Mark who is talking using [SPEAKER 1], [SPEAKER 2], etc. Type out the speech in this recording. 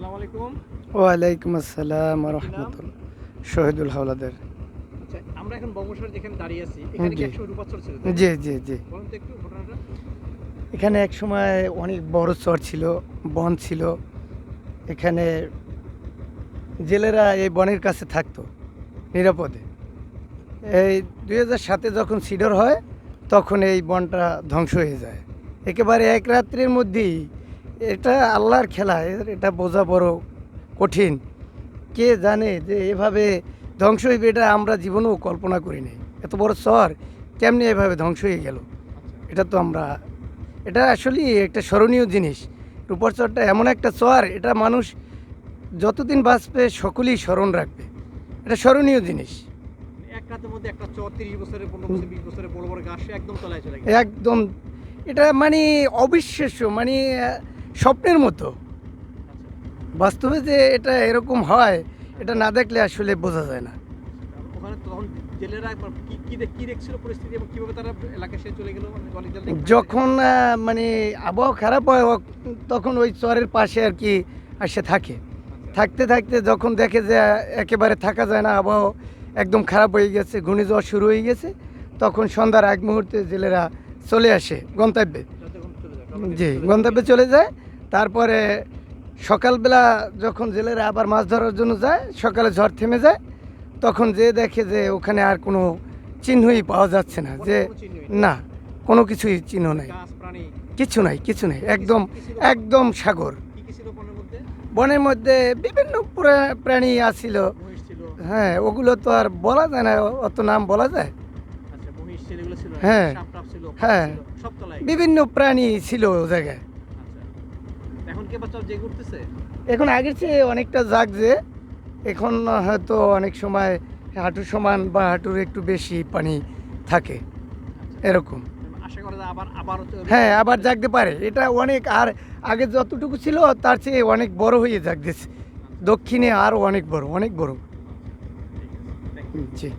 [SPEAKER 1] আসসালামু আলাইকুম।
[SPEAKER 2] ওয়ালাইকুম আসসালাম রহমতুল্লাহ। শহীদুল হাওলাদার।
[SPEAKER 1] আচ্ছা আমরা এখন বঙ্গোসাগর যেখানে দাঁড়িয়ে আছি এখানে কি
[SPEAKER 2] জি।
[SPEAKER 1] একসময় রূপাচর ছিল?
[SPEAKER 2] জি জি জি।
[SPEAKER 1] বলুন তো একটু ঘটনাটা।
[SPEAKER 2] এখানে এক সময় অনেক বড় চর ছিল বন ছিল। এখানে জেলেরা এই বনের কাছে থাকতো নিরাপদে। এই দুই হাজার সাতে যখন সিডর হয় তখন এই বনটা ধ্বংস হয়ে যায়। একেবারে এক রাত্রির মধ্যেই এটা আল্লাহর খেলা এর এটা বোঝা বড় কঠিন। কে জানে যে এভাবে ধ্বংস হইবে এটা আমরা জীবনেও কল্পনা করি নাই। এত বড় চর কেমনি এভাবে ধ্বংস হয়ে গেল? এটা তো আমরা এটা আসলেই একটা স্মরণীয় জিনিস। রূপার চরটা এমন একটা চর এটা মানুষ যতদিন বাঁচবে সকলেই স্মরণ রাখবে। এটা স্মরণীয় জিনিস।
[SPEAKER 1] একদম
[SPEAKER 2] এটা মানে অবিশ্বাস্য মানে স্বপ্নের মতো। বাস্তবে যে এটা এরকম হয় এটা না দেখলে আসলে বোঝা যায় না।
[SPEAKER 1] মানে
[SPEAKER 2] যখন মানে আবহাওয়া খারাপ হয় তখন ওই চরের পাশে আর কি আসে থাকে।
[SPEAKER 1] আচ্ছা।
[SPEAKER 2] থাকতে থাকতে যখন দেখে যে একেবারে থাকা যায় না আবহাওয়া একদম খারাপ হয়ে গেছে ঘূর্ণিঝড় শুরু হয়ে গেছে তখন সন্ধ্যার এক মুহূর্তে জেলেরা চলে আসে গন্তব্যে। জি গন্তব্যে চলে যায়। তারপরে সকালবেলা যখন জেলেরা আবার মাছ ধরার জন্য যায় সকালে ঝড় থেমে যায় তখন যে দেখে যে ওখানে আর কোনো চিহ্নই পাওয়া যাচ্ছে না যে। না কোনো কিছুই চিহ্ন নাই। কিছু নাই কিছু নাই একদম একদম সাগর।
[SPEAKER 1] বনের মধ্যে?
[SPEAKER 2] বিভিন্ন প্রা- প্রাণী আসিল হ্যাঁ ওগুলো তো আর বলা যায় না অত নাম বলা যায়
[SPEAKER 1] আচ্ছা মহিষ ছিল এগুলো ছিল
[SPEAKER 2] হ্যাঁ। হ্যাঁ। বিভিন্ন প্রাণী ছিল ও জায়গায়।
[SPEAKER 1] আচ্ছা। এখন
[SPEAKER 2] আগের চেয়ে অনেকটা জাগছে এখন হয়তো অনেক সময় হাঁটু সমান বা হাঁটুর একটু বেশি পানি থাকে এরকম।
[SPEAKER 1] আবার আবার
[SPEAKER 2] হ্যাঁ আবার জাগতে পারে। এটা অনেক আর আগে যতটুকু ছিল তার চেয়ে অনেক বড় হয়ে জাগতেছে। দক্ষিণে আরও অনেক বড় অনেক বড়।
[SPEAKER 1] আছে,
[SPEAKER 2] জি।